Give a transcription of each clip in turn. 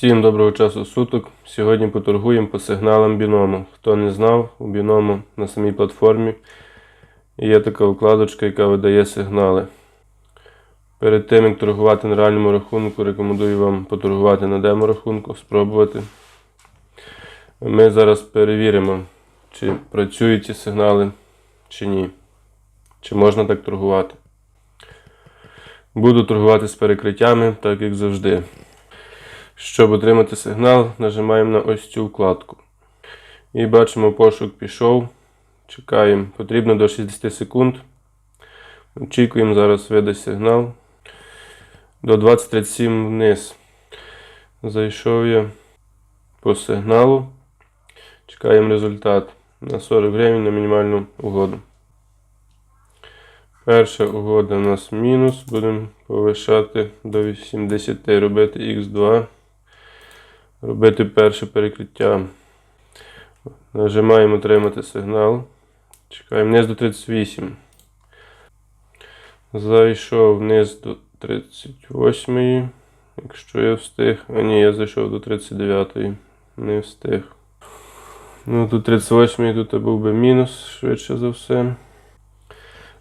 Всім доброго часу суток. Сьогодні поторгуємо по сигналам біному. Хто не знав, у біному на самій платформі є така вкладочка, яка видає сигнали. Перед тим, як торгувати на реальному рахунку, рекомендую вам поторгувати на демо-рахунку, спробувати. Ми зараз перевіримо, чи працюють ці сигнали, чи ні. Чи можна так торгувати. Буду торгувати з перекриттями, так як завжди. Щоб отримати сигнал, нажимаємо на ось цю вкладку. І бачимо, пошук пішов. Чекаємо. Потрібно до 60 секунд. Очікуємо, зараз видасть сигнал. До 20.37 вниз. Зайшов я по сигналу. Чекаємо результат на 40 гривень на мінімальну угоду. Перша угода у нас мінус. Будемо повишати до 80, робити Х2. Робити перше перекриття. Нажимаємо отримати сигнал. Чекаємо вниз до 38. Зайшов вниз до 38. Якщо я встиг. А ні, я зайшов до 39. Не встиг. Ну, тут 38 тут був би мінус, швидше за все.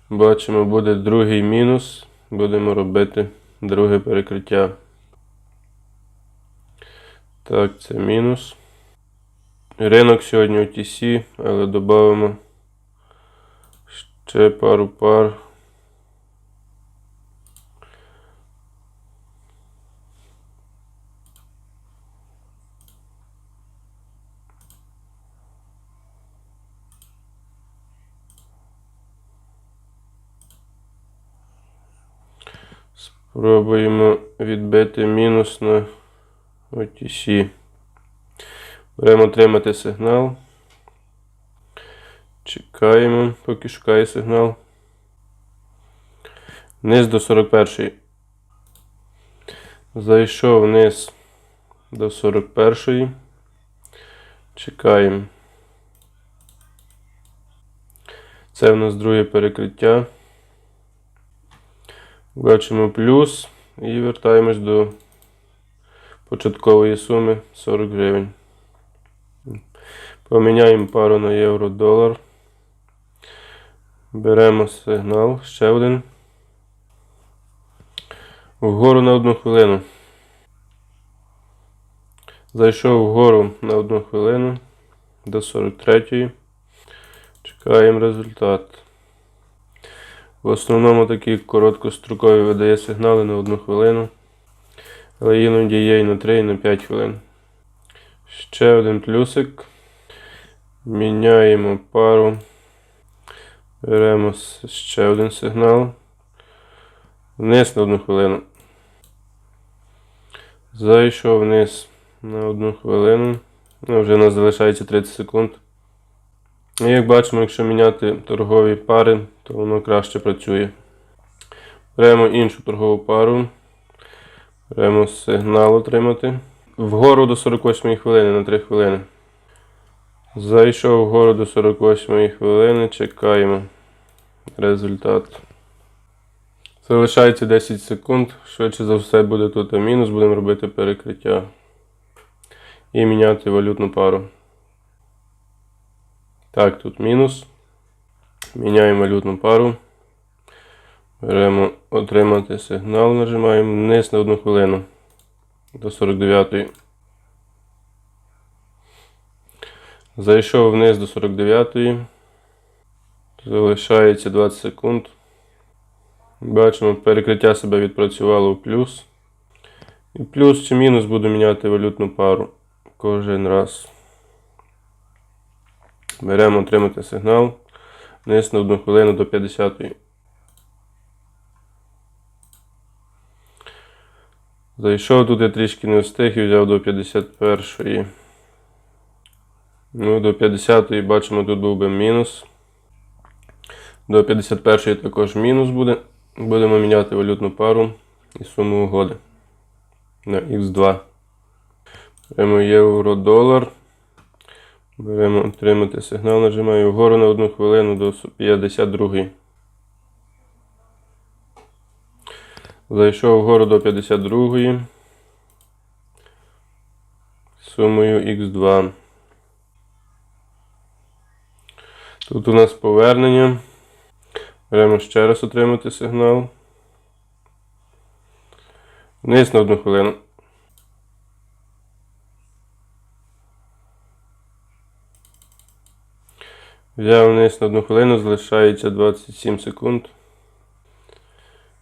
Бачимо, буде другий мінус. Будемо робити друге перекриття. Так, це мінус. Ринок сьогодні OTC, але додамо ще пару пар. Спробуємо відбити мінус на OTC. Беремо отримати сигнал. Чекаємо, поки шукає сигнал. Вниз до 41. Зайшов вниз до 41. Чекаємо. Це у нас друге перекриття. Бачимо плюс і вертаємось до початкової суми 40 гривень. Поміняємо пару на євро-долар. Беремо сигнал, ще один. Вгору на одну хвилину. Зайшов вгору на одну хвилину до 43. Чекаємо результат. В основному такі короткострокові видає сигнали на одну хвилину. Але іноді є і на 3, і на 5 хвилин. Ще один плюсик. Міняємо пару. Беремо ще один сигнал. Вниз на одну хвилину. Зайшов вниз на одну хвилину. Ну, вже у нас залишається 30 секунд. І як бачимо, якщо міняти торгові пари, то воно краще працює. Беремо іншу торгову пару. Беремо сигнал отримати. Вгору до 48 хвилини на 3 хвилини. Зайшов вгору до 48 хвилини, чекаємо результат. Залишається 10 секунд. Швидше за все буде тут мінус, будемо робити перекриття. І міняти валютну пару. Так, тут мінус. Міняємо валютну пару. Беремо отримати сигнал, нажимаємо вниз на одну хвилину до 49. Зайшов вниз до 49. Залишається 20 секунд. Бачимо, перекриття себе відпрацювало в плюс. І плюс чи мінус буду міняти валютну пару кожен раз. Беремо отримати сигнал. Вниз на одну хвилину до 50. Зайшов тут я трішки не встиг і взяв до 51. Ну, до 50-ї бачимо, тут був би мінус. До 51 також мінус буде. Будемо міняти валютну пару і суму угоди на Х2. Беремо євро-долар. Беремо отримати сигнал, нажимаю вгору на одну хвилину до 52. Зайшов вгору до 52-ї. сумою Х2. Тут у нас повернення. Беремо ще раз отримати сигнал. Вниз на одну хвилину. Взяв вниз на одну хвилину, залишається 27 секунд.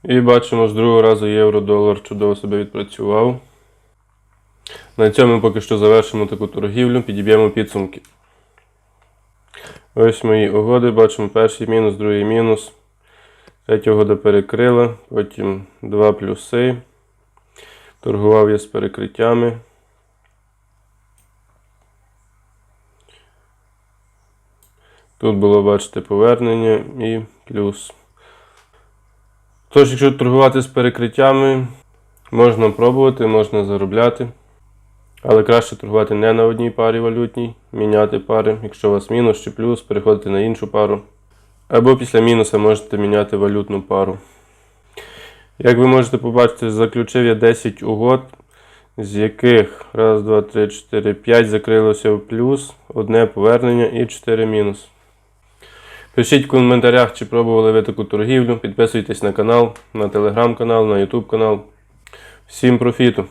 І бачимо, з другого разу євро-долар чудово себе відпрацював. На цьому поки що завершимо таку торгівлю, підіб'ємо підсумки. Ось мої угоди. Бачимо перший мінус, другий мінус. Третя угода перекрила, потім два плюси. Торгував я з перекриттями. Тут було, бачите, повернення і плюс. Тож, якщо торгувати з перекриттями, можна пробувати, можна заробляти. Але краще торгувати не на одній парі валютній, міняти пари. Якщо у вас мінус чи плюс, переходити на іншу пару. Або після мінуса можете міняти валютну пару. Як ви можете побачити, заключив я 10 угод, з яких 1, 2, 3, 4, 5 закрилося в плюс, одне повернення і 4 мінус. Пишіть в коментарях, чи пробували ви таку торгівлю. Підписуйтесь на канал, на телеграм-канал, на ютуб канал. Всім профіту!